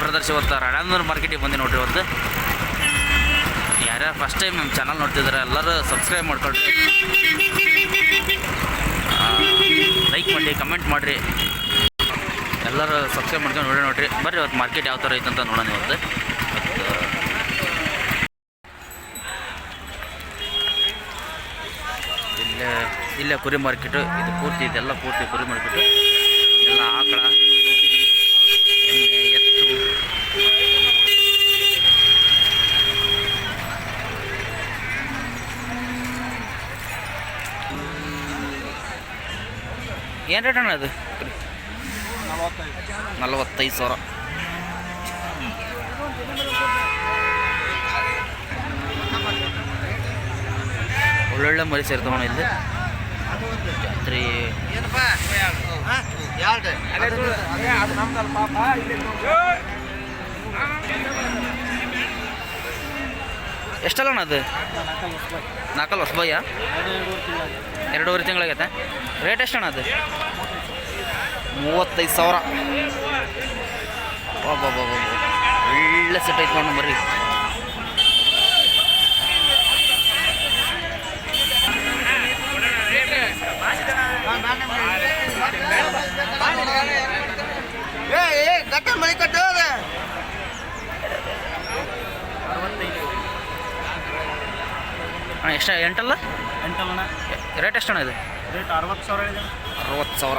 Brothers ಇವತ್ತು ರಾಣಾಂದ್ರ ಮಾರ್ಕೆಟಿಗೆ ಬಂದು ನೋಡ್ರಿ ಇವತ್ತು. ಯಾರ್ಯಾರು ಫಸ್ಟ್ ಟೈಮ್ ನಮ್ಮ ಚಾನಲ್ ನೋಡ್ತಿದ್ದಾರೆ ಎಲ್ಲರೂ ಸಬ್ಸ್ಕ್ರೈಬ್ ಮಾಡ್ಕೊಳ್ರಿ. ಲೈಕ್ ಮಾಡಿ ಕಮೆಂಟ್ ಮಾಡಿರಿ. ಎಲ್ಲರೂ ಸಬ್ಸ್ಕ್ರೈಬ್ ಮಾಡ್ಕೊಂಡು ನೋಡಿ ನೋಡ್ರಿ. ಬರ್ರಿ ಇವತ್ತು ಮಾರ್ಕೆಟ್ ಯಾವ ಥರ ಐತೆ ಅಂತ ನೋಡೋಣ ಇವತ್ತು. ಇಲ್ಲೇ ಇಲ್ಲೇ ಕುರಿ ಮಾರ್ಕೆಟು ಇದು ಪೂರ್ತಿ, ಇದೆಲ್ಲ ಪೂರ್ತಿ ಕುರಿ ಮಾರ್ಕೆಟು ಎಲ್ಲ ಆಕಳ. ಏನು ರೇಟ್ ಅಣ್ಣ ಅದು? ನಲವತ್ತೈದು ಸಾವಿರ. ಒಳ್ಳೊಳ್ಳೆ ಮರಿ ಸೇರ್ತಾವಣ ಇಲ್ಲಿ. ಜಾತ್ರೆ ಎಷ್ಟಲ್ಲ ಅಣ್ಣ ಅದು? ನಾಲ್ಕಲ್ಲ ಹೊಸಬಯ್ಯ ಎರಡೂವರೆ ತಿಂಗಳಾಗೈತೆ. ರೇಟ್ ಎಷ್ಟು ಅಣ್ಣ ಅದು? ಮೂವತ್ತೈದು ಸಾವಿರ. ಬಾಬಾ ಬಾಬಾ ಒಳ್ಳೆ ಸೆಟ್ ಐತೆ ನೋಡೋಣ ಬರ್ರಿ ಕಟ್ಟ ಮಳಿ ಕಟ್ಟು ಅಣ್ಣ ಎಷ್ಟು ಎಂಟಲ್ಲ? ಎಂಟಲ್ಲಣ್ಣ. ರೇಟ್ ಎಷ್ಟು ಅಣ್ಣ ಇದು? ರೇಟ್ ಅರವತ್ತು ಸಾವಿರ ಇದೆ ಅರವತ್ತು ಸಾವಿರ.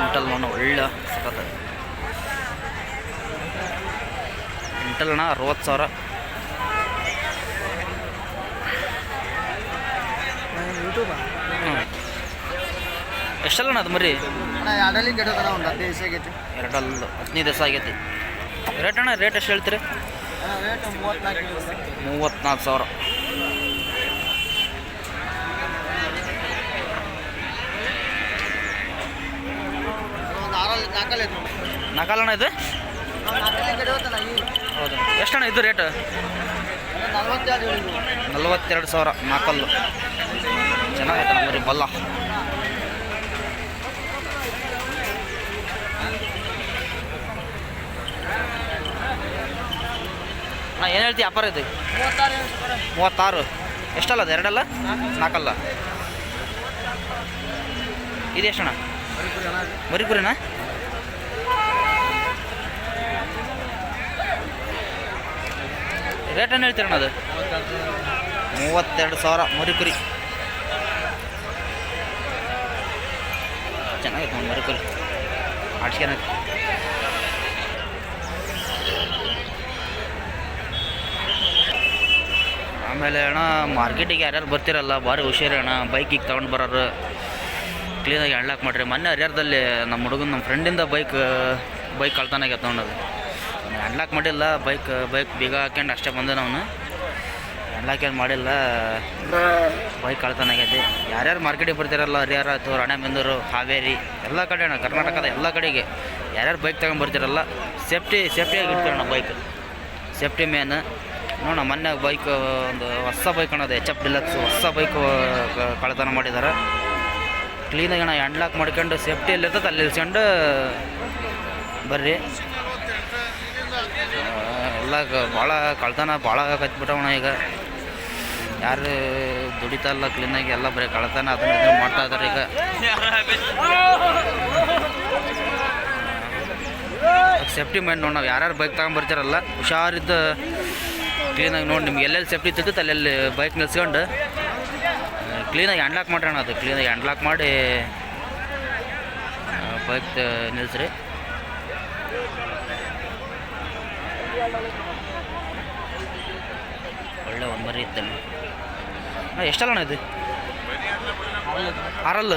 ಎಂಟಲ್ ಅಣ್ಣ ಒಳ್ಳೆ ಸಖತ್ ಎಂಟಲ್ ಅಣ್ಣ ಅರವತ್ತು ಸಾವಿರ. ಯೂಟ್ಯೂಬ ಹ್ಞೂ ಎಷ್ಟಲ್ಲ ಅಣ್ಣ ಅದು ಮರಿ? ಅಣ್ಣ ಎರಡಲ್ಲಿ ಕೆಟ್ಟದಣ್ಣ ಒಂದು ಹದಿನೈದು ದಿವಸ ಆಗೈತಿ. ಎರಡಲ್ಲ ಹದಿನೈದು ದಿವಸ ಆಗೈತಿ. ರೇಟ್ ಅಣ್ಣ ರೇಟ್ ಎಷ್ಟು ಹೇಳ್ತೀರಿ? ರೇಟ್ ಮೂವತ್ತ್ನಾಲ್ಕು ಮೂವತ್ತ್ನಾಲ್ಕು ಸಾವಿರ. ಒಂದು ಆರಲ್ಲಿ ನಾಲ್ಕಲ್ಲಿ ಐತೆ ನಾಲ್ಕಲ್ಲ ಇದು ಎಷ್ಟು ಅಣ್ಣ ಈ ಹೌದು. ಎಷ್ಟಣ್ಣ ಇದು ರೇಟ್ ನಲ್ವತ್ತೆರಡು ಸಾವಿರ ನಾಲ್ಕಲ್ಲು. ಚೆನ್ನಾಗೈತೆ ಮರಿ ಬಲ್ಲ. ಅಣ್ಣ ಏನು ಹೇಳ್ತಿ ವ್ಯಾಪಾರ ಇದು? ಮೂವತ್ತಾರು ಎಷ್ಟಲ್ಲ ಅದು ಎರಡಲ್ಲ? ನಾಲ್ಕಲ್ಲ. ಇದು ಎಷ್ಟಣ್ಣ? ಬರೀ ಕುರಿ ಅಣ್ಣ ಅದು. ಮೂವತ್ತೆರಡು ಸಾವಿರ ಮರಿಕುರಿ. ಚೆನ್ನಾಗಿತ್ತು ಚೆನ್ನಾಗೈತೆ ನೋಡಿ ಮರಿಕುರಿ. ಆಡ್ಸ್ಕೊಳಕ್ಕೆ ಆಮೇಲೆ ಅಣ್ಣ, ಮಾರ್ಕೆಟಿಗೆ ಯಾರ್ಯಾರು ಬರ್ತಿರಲ್ಲ, ಭಾರಿ ಹುಷಾರಿ ಅಣ್ಣ. ಬೈಕಿಗೆ ತೊಗೊಂಡು ಬರೋರು. ಕ್ಲೀನಾಗಿ ಅಣ್ಲಾಕ್ ಮಾಡಿರಿ. ಮೊನ್ನೆ ಹರಿಹರದಲ್ಲಿ ನಮ್ಮ ಹುಡುಗನ ನಮ್ಮ ಫ್ರೆಂಡಿಂದ ಬೈಕ್ ಬೈಕ್ ಕಳ್ತನ ಆಗ್ಯದ ತೊಗೊಂಡದು ಅಣ್ಲಾಕ್ ಮಾಡಿಲ್ಲ, ಬೈಕ್ ಬೈಕ್ ಬೀಗ ಹಾಕ್ಯಂಡು ಅಷ್ಟೇ ಬಂದ ಅವನು. ಅನ್ಲಾಕ್ ಏನು ಮಾಡಿಲ್ಲ. ಬೈಕ್ ಕಳ್ತನ ಆಗೈತಿ ಯಾರ್ಯಾರು ಮಾರ್ಕೆಟಿಗೆ ಬರ್ತಿರಲ್ಲ, ಹರಿಹರ, ಅಥವಾ ರಾಣೆಬೆಂದೂರು ಹಾವೇರಿ, ಎಲ್ಲ ಕಡೆ ಅಣ್ಣ, ಕರ್ನಾಟಕದ ಎಲ್ಲ ಕಡೆಗೆ. ಯಾರ್ಯಾರು ಬೈಕ್ ತಗೊಂಡು ಬರ್ತಿರಲ್ಲ, ಸೇಫ್ಟಿ ಸೇಫ್ಟಿಯಾಗಿ ಇಡ್ತೀರಣ್ಣ ಬೈಕ್. Safety main. ನೋಡೋಣ, ಮೊನ್ನೆ ಬೈಕ್, ಒಂದು ಹೊಸ ಬೈಕ್ ಅನ್ನೋದು ಎಚ್ ಎಫ್ ಡಿಲಕ್ಸ್ ಹೊಸ ಬೈಕ್ ಕಳ್ತನ ಮಾಡಿದ್ದಾರೆ ಕ್ಲೀನಾಗಿ ಅಣ್ಣ ಹ್ಯಾಂಡ್ಲಾಕ್ ಮಾಡ್ಕೊಂಡು ಸೇಫ್ಟಿಯಲ್ಲಿ ಇರ್ತದೆ ಅಲ್ಲಿ ಇಳ್ಸ್ಕೊಂಡು ಬರ್ರಿ. ಭಾಳ ಕಳ್ತನ, ಭಾಳ ಕತ್ಬಿಟ್ಟವಣ ಈಗ. ಯಾರು ದುಡಿತಾ ಇಲ್ಲ ಕ್ಲೀನಾಗಿ ಎಲ್ಲ ಬರೀ ಕಳ್ತನ, ಅದನ್ನ ಮಾಡ್ತಾ ಇದಾರೆ ಈಗ. ಸೇಫ್ಟಿ ಮೈಂಡ್ ನೋಡಿ ನಾವು ಯಾರ್ಯಾರು ಬೈಕ್ ತಗೊಂಡ್ಬರ್ತಾರಲ್ಲ ಹುಷಾರಿದ್ದ ಕ್ಲೀನಾಗಿ ನೋಡಿ ನಿಮ್ಗೆ ಎಲ್ಲೆಲ್ಲಿ ಸೇಫ್ಟಿ ತಿಳ್ತೈತೆ ಅಲ್ಲೆಲ್ಲಿ ಬೈಕ್ ನಿಲ್ಸ್ಕೊಂಡು. ಕ್ಲೀನಾಗಿ ಹ್ಯಾಂಡ್ಲಾಕ್ ಮಾಡೋಣ ಅದು ಕ್ಲೀನಾಗಿ ಹ್ಯಾಂಡ್ಲಾಕ್ ಮಾಡಿ ಬೈಕ್ ನಿಲ್ಲಿಸ್ರಿ ಒಳ್ಳೆ ಒಂದು ಮರಿ ಎಷ್ಟಲ್ಲ ಇದು? ಆರಲ್ಲ?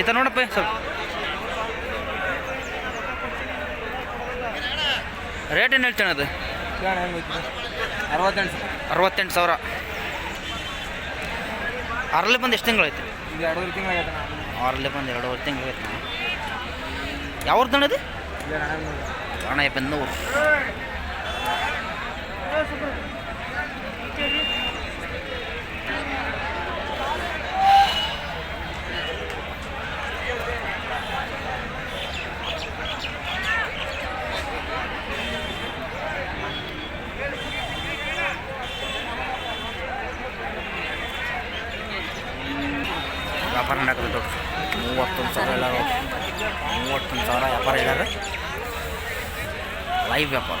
ಈತ ನೋಡಪ್ಪ ಸ್ವಲ್ಪ. ರೇಟ್ ಏನು ಹೇಳ್ತಾನೆ ಅದು? ಅರವತ್ತೆಂಟು ಅರವತ್ತೆಂಟು ಸಾವಿರ. ಆರಲ್ಲಿ ಬಂದು ಎಷ್ಟು ತಿಂಗಳಾಯ್ತು ಎರಡೂವರೆ ಆರಲ್ಲಿ ಬಂದು ಎರಡೂವರೆ ತಿಂಗಳಾಯ್ತು ಯಾವ್ದು ಅಣ್ಣ ಬೆನ್ನೂರು ವ್ಯಾಪಾರ ಮಾಡಕ್ಕೆ ದೊಡ್ಡ ಮೂವತ್ತೊಂದು ಸಾವಿರ ಎಲ್ಲಾರು ಮೂವತ್ತೊಂದು ಸಾವಿರ ವ್ಯಾಪಾರ ಹೇಳ್ಯಾರ ಲೈವ್ ವ್ಯಾಪಾರ ಸರಿ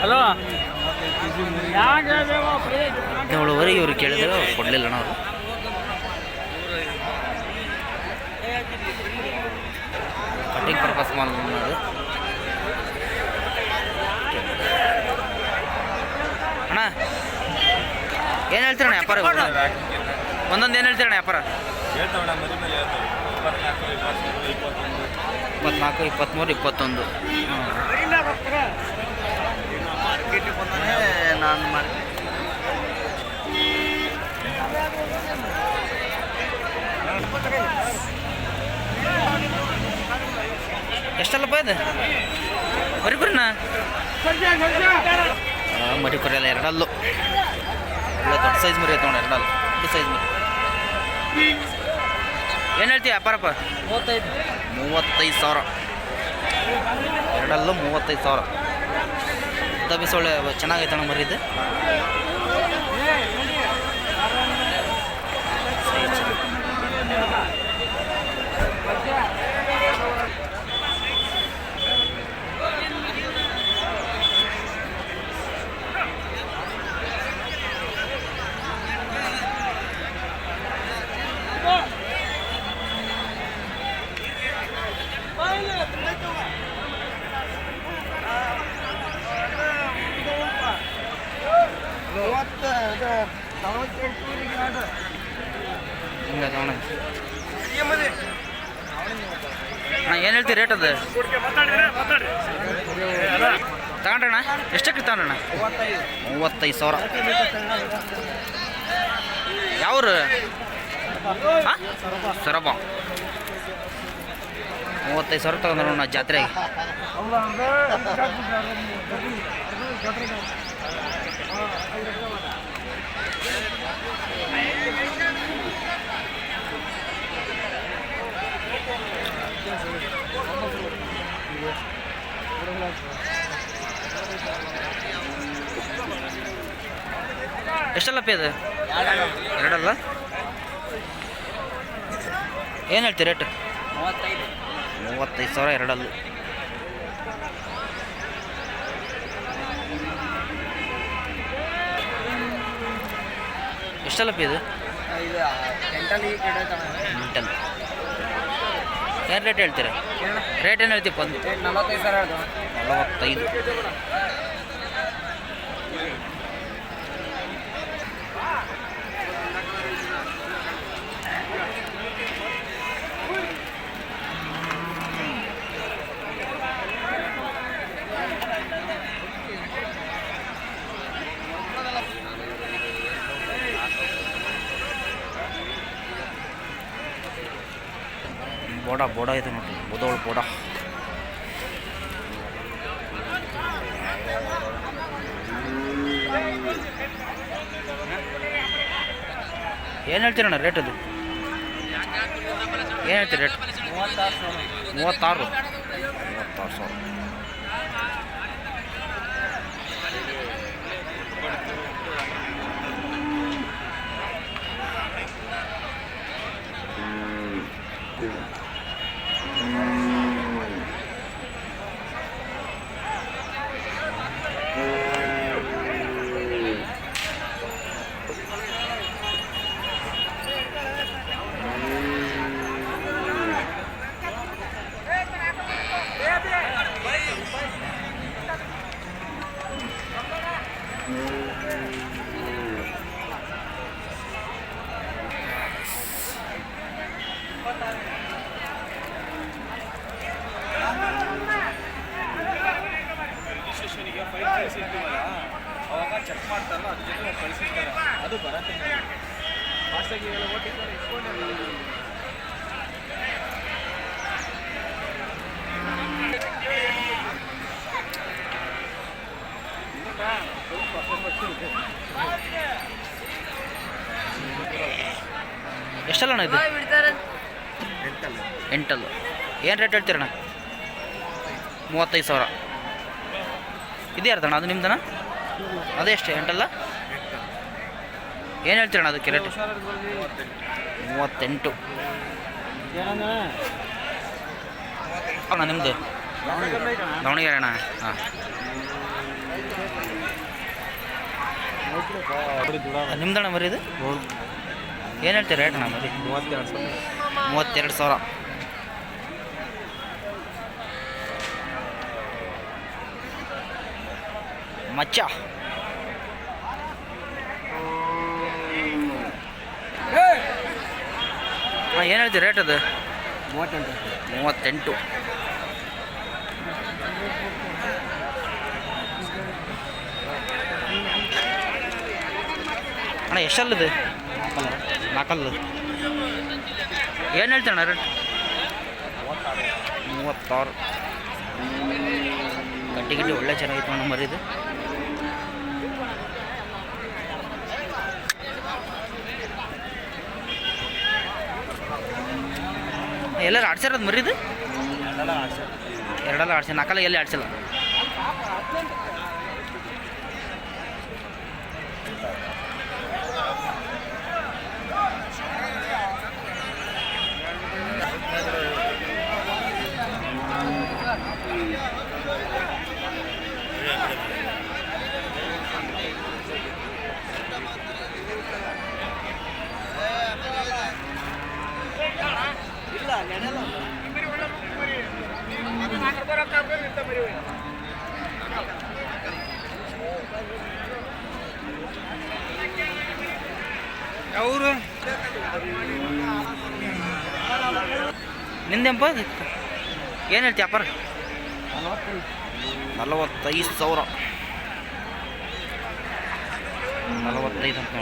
ಹಲೋ ಹದಿನೇಳುವರೆಗೆ ಇವ್ರು ಕೇಳಿದ್ರು ಅವ್ರು ಕೊಡಲಿಲ್ಲ ನಾವು ಕಟಿಂಗ್ ಪರ್ಪಸ್ ಮಾಲ್ ಅದು ಅಣ್ಣ ಏನು ಹೇಳ್ತೀರಣ್ಣ ವ್ಯಾಪಾರ ಒಂದೊಂದು ಏನು ಹೇಳ್ತೀರಣ್ಣ ವ್ಯಾಪಾರ? ಇಪ್ಪತ್ನಾಲ್ಕು ಇಪ್ಪತ್ತ್ಮೂರು ಇಪ್ಪತ್ತೊಂದು. ನಾನು ಎಷ್ಟಲ್ಲಪ್ಪ ಇದು? ಬರೀ ಮರಿ ಕೊರಲ್ಲ ಎರಡಲ್ಲೂ ಎರಡಲ್ಲು. ಎಲ್ಲ ದೊಡ್ಡ ಸೈಜ್ ಮರಿ ಆಯ್ತು ನೋಡಿ ಎರಡಲ್ಲು. ದೊಡ್ಡ ಸೈಜ್ ಮರಿ ಏನು ಹೇಳ್ತೀವಿ ವ್ಯಾಪಾರಪ್ಪ ಮೂವತ್ತೈದು ಮೂವತ್ತೈದು ಸಾವಿರ. ಎರಡಲ್ಲೂ ಮೂವತ್ತೈದು ಸಾವಿರ. ಉದ್ದ ಬಿಸಿ ಒಳ್ಳೆ ಚೆನ್ನಾಗೈತೆ ಅಣ್ಣ ಏನು ಹೇಳ್ತೀರಿ ರೇಟ್ ಅದು? ತಗೊಂಡ್ರಣ್ಣ ಎಷ್ಟಕ್ಕೆ ತಗೊಂಡ್ರಣ್ಣ ಮೂವತ್ತೈದು ಸಾವಿರ. ಯಾವ್ರು? ಸೊರಬ. ಮೂವತ್ತೈದು ಸಾವಿರ ತಗೊಂಡ್ರು ನಾ ಜಾತ್ರೆಗೆ. ಎಷ್ಟಲ್ಲಪ್ಪ ಇದು ಎರಡಲ್ಲ? ಏನು ಹೇಳ್ತೀರಿ ರೇಟ್? ಮೂವತ್ತೈದು ಸಾವಿರ ಎರಡಲ್ಲು. ಎಷ್ಟಲ್ಲಪ್ಪ ಇದು ಎಂಟಲ್ಲಿ. ಏನು ರೇಟ್ ಹೇಳ್ತೀರಾ? ರೇಟ್ ಏನು ಹೇಳ್ತೀವಿ ಒಂದು ನಲವತ್ತೈದು. ಬೋಡ ಇದೆ ನೋಡ್ರಿ ಬುದೋಳು ಬೋಡ. ಏನು ಹೇಳ್ತೀರಣ್ಣ ರೇಟ್ ಅದು? ಏನು ಹೇಳ್ತೀರಿ ರೇಟ್ ಮೂವತ್ತಾರು ಮೂವತ್ತಾರು ಮೂವತ್ತಾರು ಸಾವಿರ. ಎಷ್ಟಲ್ಲಣ್ಣ ಇದು? ಎಂಟಲ್ಲು. ಏನು ರೇಟ್ ಹೇಳ್ತೀರಣ್ಣ? ಮೂವತ್ತೈದು ಸಾವಿರ. ಇದೇ ಅರ್ಥಣ್ಣ ಅದು ನಿಮ್ದನ ಅದೇ ಎಷ್ಟು? ಎಂಟಲ್ಲ? ಏನು ಹೇಳ್ತೀರಣ್ಣ ಅದಕ್ಕೆ ರೇಟ್? ಮೂವತ್ತೆಂಟು. ಅಣ್ಣ ನಿಮ್ಮದು ದಾವಣಗೆರೆ ಅಣ್ಣ ಹಾಂ. ನಿಮ್ದಣ್ಣ ಬರೀ ಇದು ಏನು ಹೇಳ್ತೀರ ರೇಟ್ ಅಣ್ಣ ಮರಿ ಮೂವತ್ತೆರಡು ಸಾವಿರ. ಮೂವತ್ತೆರಡು ಸಾವಿರ. ಮಚ್ಚ. ಹಾಂ ಏನು ಹೇಳ್ತೀರಿ ರೇಟ್ ಅದು? ಮೂವತ್ತೆಂಟು. ಮೂವತ್ತೆಂಟು. ಅಣ್ಣ ಎಷ್ಟಲ್ಲಿದೆ ನಾಲ್ಕಲ್ಲು ಏನು ಹೇಳ್ತೀರಣ್ಣ ರೇಟ್ ಮೂವತ್ತಾರು. ಗಟ್ಟಿ ಗಟ್ಟಿ ಒಳ್ಳೆ ಚೆನ್ನಾಗಿತ್ತು ಅಣ್ಣ ಮರಿದು. ಎಲ್ಲರೂ ಆಡ್ಸಿರೋದು ಮರಿದು? ಎರಡಲ್ಲ ಆಡ್ಸಿ ನಾಲ್ಕಲ್ಲ ಎಲ್ಲಿ ಆಡ್ಸಿಲ್ಲ? ನಿಂದೆಂಪ ಏನು ಹೇಳ್ತಿ ಅಪ್ಪರ ನಲವತ್ತೈದು ಸಾವಿರ. ನಲವತ್ತೈದು ಅಂತ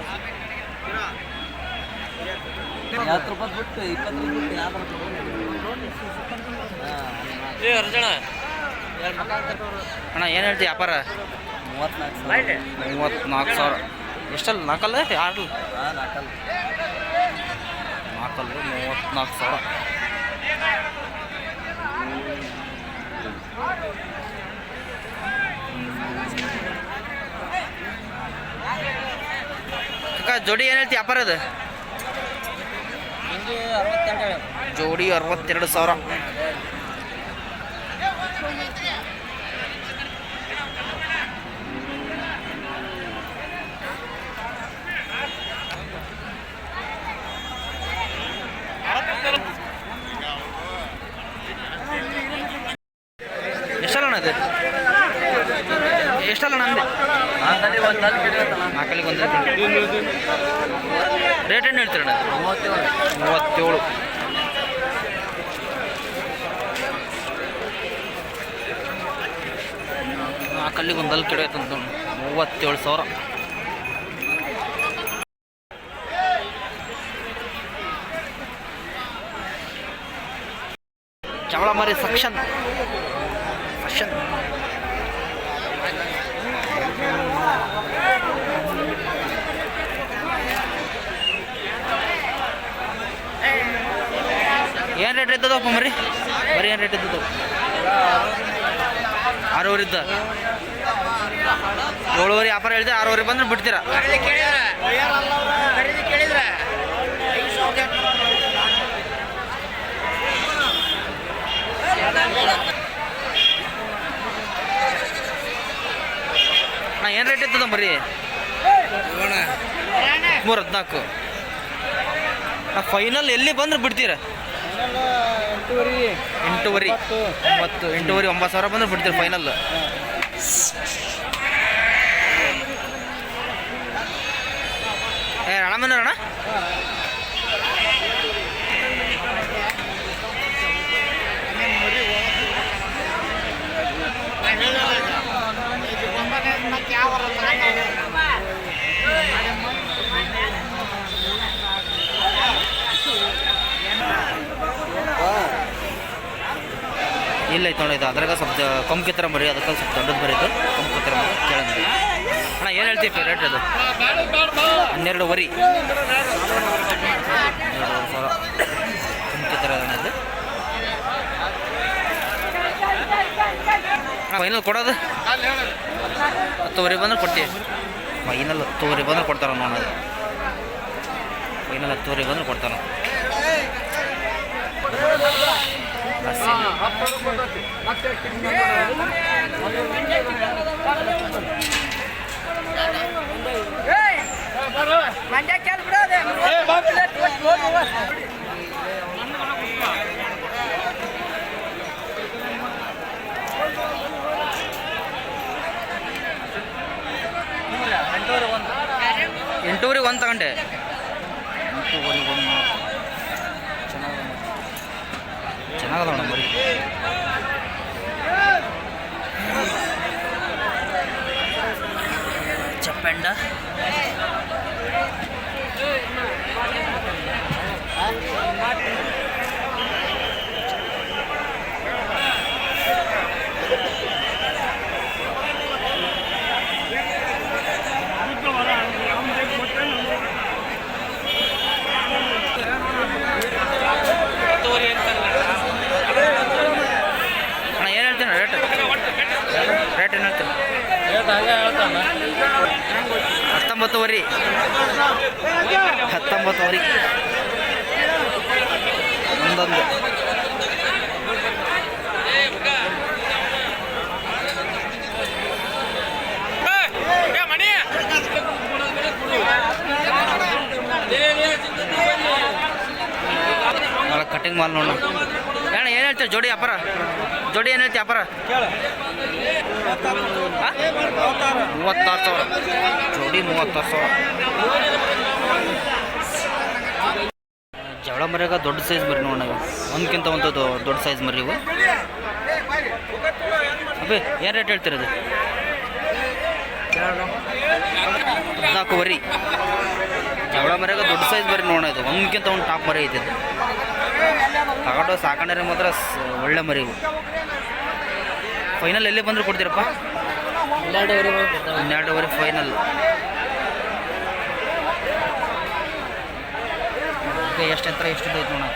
ಅಣ್ಣ, ಏನು ಹೇಳ್ತಿ ವ್ಯಾಪಾರ ಮೂವತ್ನಾಲ್ಕು ಸಾವಿರ. ಎಷ್ಟಲ್ಲ? ನಾಲ್ಕಲ್ಲ? ಆರಲ್ಲ ಹಾಂ ನಾಲ್ಕಲ್ಲ. ಮೂವತ್ತ್ನಾಲ್ಕು ಸಾವಿರ. ಜೋಡಿ ಏನು ಹೇಳ್ತಿ ವ್ಯಾಪಾರ ಅದು? ಜೋಡಿ ಅರವತ್ತೆರಡು ಸಾವಿರ ಎಷ್ಟಲ್ಲ ಅಣ್ಣ ಅದು ಎಷ್ಟಲ್ಲ ಅಣ್ಣ ಅಂದೆ ನಾಲ್ಕಲ್ಲಿ ಒಂದು ನಾಲ್ಕು ಹಿಡಿಯತ್ತಲ್ಲ ಒಂದು ರೇಟ್ ಏನು ಹೇಳ್ತೀರಣ್ಣ? ಮೂವತ್ತೇಳು. ಮೂವತ್ತೇಳು ನಾಲ್ಕಲ್ಲಿಗೆ ಒಂದಲ್ಲಿ ಅಲ್ಲಿ ಕೆಡ ಅಂತ ಮೂವತ್ತೇಳು ಸಾವಿರ. ಚವಳ ಮರಿ ಸಕ್ಷನ್. ಸಕ್ಷನ್. ಏನು ರೇಟ್ ಇದ್ದದಪ್ಪ ಮರಿ? ಬರೀ ಏನು ರೇಟ್ ಇದ್ದದ ಆರೂವರೆ ಇದ್ದ? ಏಳುವರೆ ವ್ಯಾಪಾರ ಹೇಳಿದ್ರೆ ಆರೂವರೆ ಬಂದ್ರೆ ಬಿಡ್ತೀರಾ? ನಾ ಏನು ರೇಟ್ ಇದ್ದದ ಮರಿ? ಮೂರು ಹದಿನಾಲ್ಕು ಫೈನಲ್ ಎಲ್ಲಿ ಬಂದ್ರೆ ಬಿಡ್ತೀರಾ? ಎಂಟೂವರೆ. ಎಂಟೂವರೆ ಒಂಬತ್ತು. ಎಂಟೂವರೆ ಒಂಬತ್ತು ಸಾವಿರ ಬಂದ್ರೆ ಬಿಡ್ತೀರಿ ಫೈನಲ್ ಏ ಅಣ್ಣ ಬಂದ್ರ ಅಣ್ಣ ಇಲ್ಲ ಐತೆ ನೋಡಿ ಇದು? ಅದ್ರಾಗ ಸ್ವಲ್ಪ ಕಂಪ್ಕಿ ಥರ ಮರಿ ಅದಕ್ಕೆ ಸ್ವಲ್ಪ ದೊಡ್ಡದು ಬರೀತು ಕಂಪ್ಕಿ ಥರ ಮರಿ. ಕೇಳೋಣ ಅಣ್ಣ, ಏನು ಹೇಳ್ತೀವಿ ರೇಟ್ ಅದು ಹನ್ನೆರಡು ವರಿ. ಕಂಪ್ಕಿ ಥರ ಅಣ್ಣ ಫೈನಲ್ ಕೊಡೋದು? ಹತ್ತುವರೆ ಬಂದ್ರೆ ಕೊಡ್ತೀವಿ. ಫೈನಲ್ ಹತ್ತುವರೆ ಬಂದ್ರೆ ಕೊಡ್ತಾರ ನೋಡೋದು ಫೈನಲ್ ಹತ್ತುವರೆ ಬಂದ್ರೆ ಕೊಡ್ತಾರ. ಎಂಟೂವರೆಗೆ ಮಾಲ್ ನೋಡೋಣ. ಅಣ್ಣ ಏನು ಹೇಳ್ತೀವಿ ಜೋಡಿ ಅಪರ. ಜೋಡಿ ಏನು ಹೇಳ್ತೀವಿ ಅಪರ? ಮೂವತ್ತಾರು ಸಾವಿರ. ಜೋಡಿ ಮೂವತ್ತಾರು ಸಾವಿರ. ಜವಳ ಮರಿಯಾಗ ದೊಡ್ಡ ಸೈಜ್ ಮರಿ ನೋಡೋಣ ಇವು. ಒಂದ್ಕಿಂತ ಒಂದು ದೊಡ್ಡ ಸೈಜ್ ಮರಿ ಇವು. ಅಬ್ಬೇ ಏನು ರೇಟ್ ಹೇಳ್ತಿರೋದು ಹದಿನಾಲ್ಕುವರೆ ಜವಳ ಮರಿಯಾಗ ದೊಡ್ಡ ಸೈಜ್ ಮರಿ ನೋಡೋಣ ಇದು. ಒಂದ್ಕಿಂತ ಒಂದು ಟಾಪ್ ಮರಿ ಐತಿ ತಗೊಂಡು ಸಾಕೊಂಡ್ರೆ ಮಾತ್ರ ಒಳ್ಳೆ ಮರಿ ಇವು ಫೈನಲ್ ಎಲ್ಲಿ ಬಂದ್ರೆ ಕೊಡ್ತೀರಪ್ಪ? ಹನ್ನೆರಡುವರೆ ಫೈನಲ್ ಎಷ್ಟು ಎತ್ತರ ಎಷ್ಟು ಐತೆ ನೋಡ.